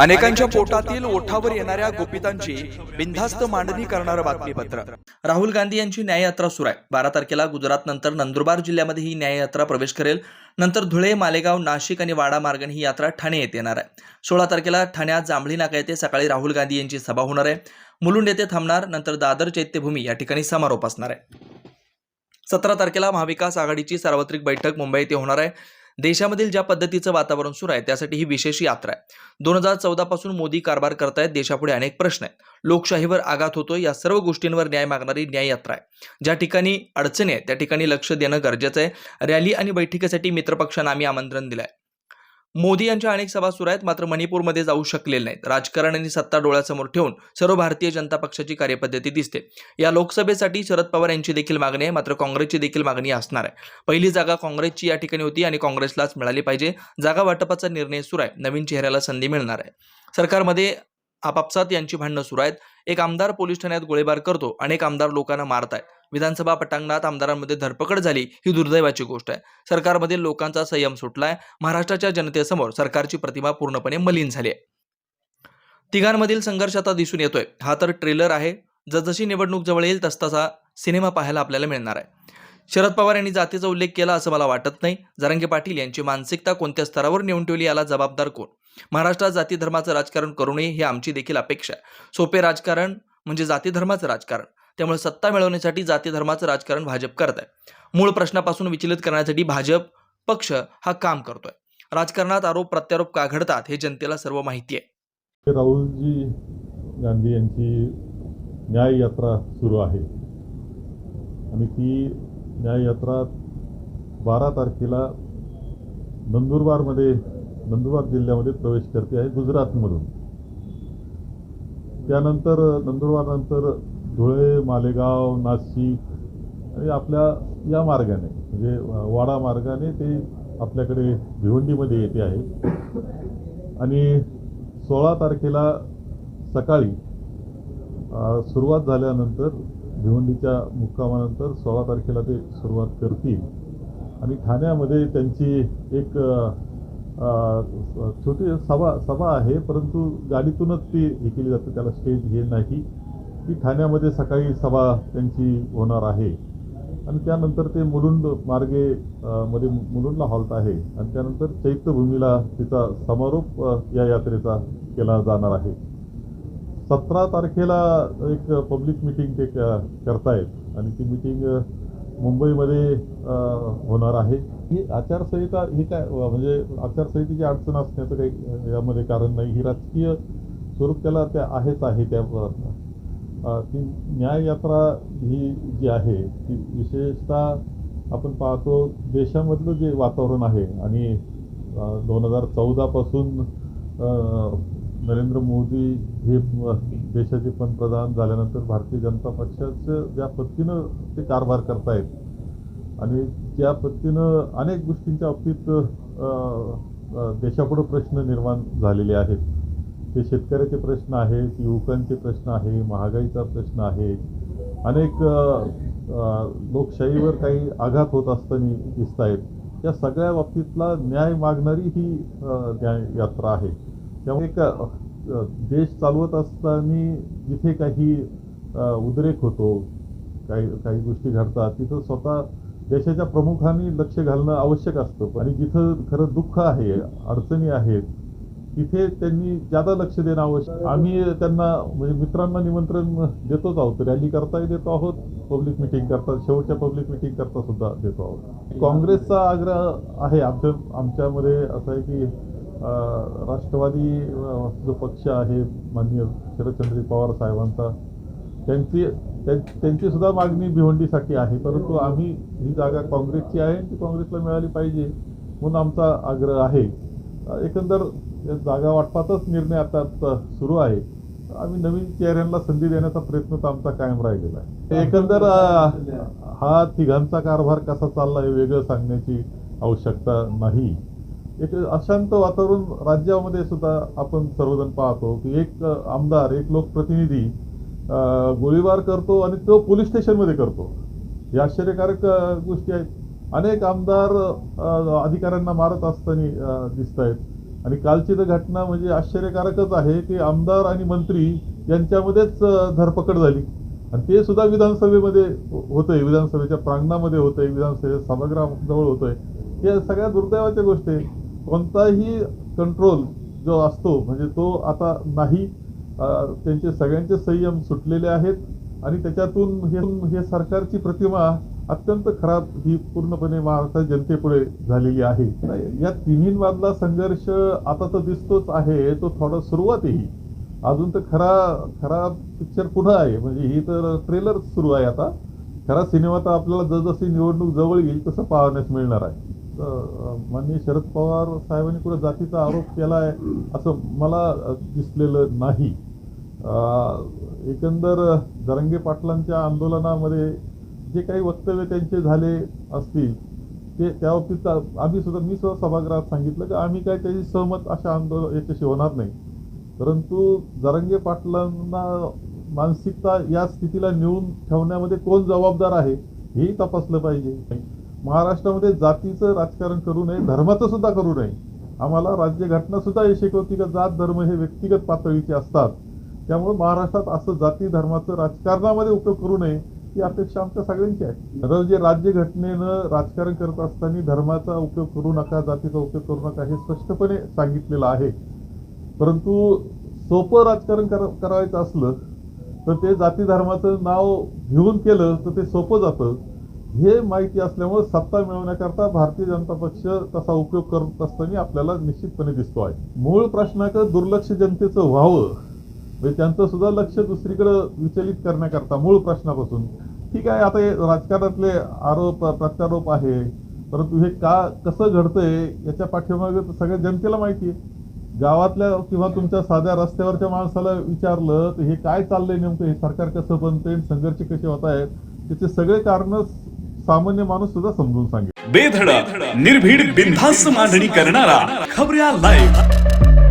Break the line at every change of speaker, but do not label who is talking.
अनेकांच्या पोटातील ओठावर येणाऱ्या गोपितांची बिनधास्त मांडणी करणारं बातमीपत्र. राहुल गांधी यांची न्याययात्रा सुरू आहे. बारा तारखेला गुजरात नंतर नंदुरबार जिल्ह्यामध्ये ही न्याययात्रा प्रवेश करेल. नंतर धुळे मालेगाव नाशिक आणि वाडा मार्गाने ही यात्रा ठाणे येथे येणार आहे. सोळा तारखेला ठाण्यात जांभळी नाका येथे सकाळी राहुल गांधी यांची सभा होणार आहे. मुलुंड येथे थांबणार. नंतर दादर चैत्यभूमी या ठिकाणी समारोप असणार आहे. सतरा तारखेला महाविकास आघाडीची सार्वत्रिक बैठक मुंबई येथे होणार आहे. देशामधील ज्या पद्धतीचं वातावरण सुरू आहे त्यासाठी ही विशेष यात्रा आहे. दोन हजार चौदा पासून मोदी कारभार करतायत देशापुढे अनेक प्रश्न आहेत. लोकशाहीवर आघात होतो या सर्व गोष्टींवर न्याय मागणारी न्याय यात्रा आहे. ज्या ठिकाणी अडचणी आहेत त्या ठिकाणी लक्ष देणं गरजेचं आहे. रॅली आणि बैठकीसाठी मित्रपक्षांना आम्ही आमंत्रण दिलं आहे मोदी यांच्या अनेक सभा सुरू आहेत मात्र मणिपूरमध्ये जाऊ शकलेले नाहीत. राजकारण आणि सत्ता डोळ्यासमोर ठेवून सर्व भारतीय जनता पक्षाची कार्यपद्धती दिसते. या लोकसभेसाठी शरद पवार यांची देखील मागणी आहे मात्र काँग्रेसची देखील मागणी असणार आहे. पहिली जागा काँग्रेसची या ठिकाणी होती आणि काँग्रेसलाच मिळाली पाहिजे. जागा वाटपाचा निर्णय सुरू आहे. नवीन चेहऱ्याला संधी मिळणार आहे. सरकारमध्ये आपापसात यांची भांडणं सुरू आहेत. एक आमदार पोलीस ठाण्यात गोळीबार करतो. अनेक आमदार लोकांना मारत आहेत विधानसभा पटांगणात आमदारांमध्ये धरपकड झाली ही दुर्दैवाची गोष्ट आहे. सरकारमधील लोकांचा संयम सुटलाय. महाराष्ट्राच्या जनतेसमोर सरकारची प्रतिमा पूर्णपणे मलिन झाली आहे. तिघांमधील संघर्ष आता दिसून येतोय. हा तर ट्रेलर आहे. जसजशी निवडणूक जवळ येईल तसतसा सिनेमा पाहायला आपल्याला मिळणार आहे. शरद पवार यांनी जातीचा उल्लेख केला असं मला वाटत नाही. जरांगे पाटील यांची मानसिकता कोणत्या स्तरावर नेऊन ठेवली याला जबाबदार कोण? महाराष्ट्रात जाती धर्माचं राजकारण करू नये ही आमची देखील अपेक्षा आहे. सोपे राजकारण म्हणजे जाती धर्माचं राजकारण. त्यामुळे सत्ता मिळवण्यासाठी जाती धर्माचं राजकारण भाजप करत आहे. मूळ प्रश्नापासून विचलित करण्यासाठी भाजप पक्ष हा काम करतोय. राजकारणात आरोप प्रत्यारोप का घडतात हे जनतेला सर्व माहिती आहे.
राहुलजी गांधी यांची न्याय यात्रा सुरू आहे. आणि ती न्याय यात्रा बारा तारखेला नंदुरबारमध्ये नंदुरबार जिल्ह्यामध्ये प्रवेश करते आहे गुजरातमधून. त्यानंतर नंदुरबारनंतर धुळे मालेगाव नाशिक आणि आपल्या या मार्गाने म्हणजे वाडा मार्गाने ते आपल्याकडे भिवंडीमध्ये येते आहे. आणि सोळा तारखेला सकाळी सुरुवात झाल्यानंतर भिवंडीच्या मुक्कामानंतर सोळा तारखेला ते सुरुवात करतील. आणि ठाण्यामध्ये त्यांची एक छोटी सभा सभा आहे परंतु गाडीतूनच ती हे केली जाते त्याला स्टेज हे नाही. ती ठाण्यामध्ये सकाळी सभा त्यांची होणार आहे. आणि त्यानंतर ते मुलुंड मार्गे मध्ये मुलुंडला हॉल्ट आहे. आणि त्यानंतर चैत्यभूमीला तिचा समारोप या यात्रेचा केला जाणार आहे. सतरा तारखेला एक पब्लिक मिटिंग ते करतायत. आणि ती मिटिंग मुंबईमध्ये होणार आहे. ही आचारसंहिता ही काय म्हणजे आचारसंहितेची अडचण असण्याचं काही यामध्ये कारण नाही. ही राजकीय स्वरूप त्याला त्या आहेच आहे त्या ती न्याय यात्रा ही जी आहे ती विशेषतः आपण पाहतो देशामधलं जे वातावरण आहे आणि दोन हजार चौदापासून नरेंद्र मोदी हे देशाचे पंतप्रधान झाल्यानंतर भारतीय जनता पक्षाचं ज्या पद्धतीनं ते कारभार करतायत आणि त्या पद्धतीनं अनेक गोष्टींच्या बाबतीत देशापुढं प्रश्न निर्माण झालेले आहेत. ते शेतकऱ्याचे प्रश्न आहेत युवकांचे प्रश्न आहे महागाईचा प्रश्न आहे. अनेक लोकशाहीवर काही आघात होत असताना दिसत आहेत या सगळ्या बाबतीतला न्याय मागणारी ही न्याय यात्रा आहे. त्यामुळे एक देश चालवत असताना जिथे काही उद्रेक होतो काही काही गोष्टी घडतात तिथं स्वतः देशाच्या प्रमुखांनी लक्ष घालणं आवश्यक असतं. आणि जिथं खरं दुःख आहे अडचणी आहेत तिथे त्यांनी ज्यादा लक्ष देणं आवश्यक आम्ही त्यांना म्हणजे मित्रांना निमंत्रण देतोच आहोत. रॅली करताही देतो आहोत. पब्लिक मिटिंग करता शेवटच्या पब्लिक मिटिंग करता सुद्धा देतो आहोत. काँग्रेसचा आग्रह आहे. आमच्या आमच्यामध्ये असं आहे की राष्ट्रवादी जो पक्ष आहे माननीय शरदचंद्र पवार साहेबांचा त्यांची त्यांची सुद्धा मागणी भिवंडीसाठी आहे. परंतु आम्ही ही जागा काँग्रेसची आहे ती काँग्रेसला मिळाली पाहिजे म्हणून आमचा आग्रह आहे. एकंदर जागा वाटपाचाच निर्णय आता आता सुरू आहे. आम्ही नवीन चेहऱ्यांना संधी देण्याचा प्रयत्न तर आमचा कायम राहिलेला आहे. एकंदर हा तिघांचा कारभार कसा चालला हे वेगळं सांगण्याची आवश्यकता नाही. एक अशांत वातावरण राज्यामध्ये सुद्धा आपण सर्वजण पाहतो की एक आमदार एक लोकप्रतिनिधी गोळीबार करतो आणि तो पोलीस स्टेशनमध्ये करतो. हे आश्चर्यकारक गोष्टी आहेत. अनेक आमदार अधिकाऱ्यांना मारत असताना दिसत आहेत आणि कालची तर घटना म्हणजे आश्चर्यकारकच आहे की आमदार आणि मंत्री यांच्यामध्येच धरपकड झाली. आणि ते सुद्धा विधानसभेमध्ये हो, होतंय विधानसभेच्या प्रांगणामध्ये होतंय विधानसभेच्या सभागृहाजवळ होतंय. हे सगळ्या दुर्दैवाच्या गोष्टी आहे. कोणताही कंट्रोल जो असतो म्हणजे तो आता नाही त्यांचे सगळ्यांचे संयम सुटलेले आहेत. आणि त्याच्यातून हे हे सरकारची प्रतिमा अत्यंत खराब ही पूर्णपणे महाराष्ट्र जनतेपुढे झालेली आहे. या तिन्हींमधला संघर्ष आता तर दिसतोच आहे तो थोडा सुरुवात आहे अजून तर खरा खरा पिक्चर पुढं आहे. म्हणजे ही तर ट्रेलर सुरू आहे आता. खरा सिनेमा तर आपल्याला जसजशी निवडणूक जवळ येईल तसं पाहण्यास मिळणार आहे. तर, माननीय शरद पवार साहेबांनी कुठे जातीचा आरोप केला आहे असं मला दिसलेलं नाही. एकंदर जरंगे पाटलांच्या आंदोलनामध्ये जे काही वक्तव्य त्यांचे झाले असतील ते त्या बाबतीत आम्ही सुद्धा मी सुद्धा सभागृहात सांगितलं की आम्ही काय त्याची सहमत अशा आंदोलन याच्याशी होणार नाही. परंतु जरंगे पाटलांना मानसिकता या स्थितीला नेऊन ठेवण्यामध्ये कोण जबाबदार आहे हेही तपासलं पाहिजे. महाराष्ट्रामध्ये जातीचं राजकारण करू नये धर्माचं सुद्धा करू नये. आम्हाला राज्यघटना सुद्धा हे शिकवती की जात धर्म हे व्यक्तिगत पातळीचे असतात. त्यामुळे महाराष्ट्रात असं जाती धर्माचं राजकारणामध्ये उपयोग करू नये ही अपेक्षा आमच्या सगळ्यांची आहे. तर जे राज्यघटनेनं राजकारण करत असताना धर्माचा उपयोग करू नका जातीचा उपयोग करू नका हे स्पष्टपणे सांगितलेलं आहे. परंतु सोपं राजकारण कर करायचं असलं तर ते जाती धर्माचं नाव घेऊन केलं तर ते सोपं जातं. हे माहिती असल्यामुळे सत्ता मिळवण्याकरता भारतीय जनता पक्ष तसा उपयोग करत असताना आपल्याला निश्चितपणे दिसतो आहे. मूळ प्रश्नाकडे दुर्लक्ष जनतेचं व्हावं. म्हणजे त्यांचं सुद्धा लक्ष दुसरीकडं विचलित करण्याकरता मूळ प्रश्नापासून. ठीक आहे आता हे राजकारणातले आरोप प्रत्यारोप आहे. परंतु हे का कसं घडतंय याच्या पाठीमागे तर सगळ्या जनतेला माहिती आहे. गावातल्या किंवा तुमच्या साध्या रस्त्यावरच्या माणसाला विचारलं तर हे काय चाललंय नेमकं? हे सरकार कसं बनतंय? संघर्ष कसे होत आहेत? त्याचे सगळे कारण सामान्य माणूस सुद्धा समजून सांगेल.
बेधडक निर्भीड बिनधास्त मांडणी करणारा खबऱ्या लाईव्ह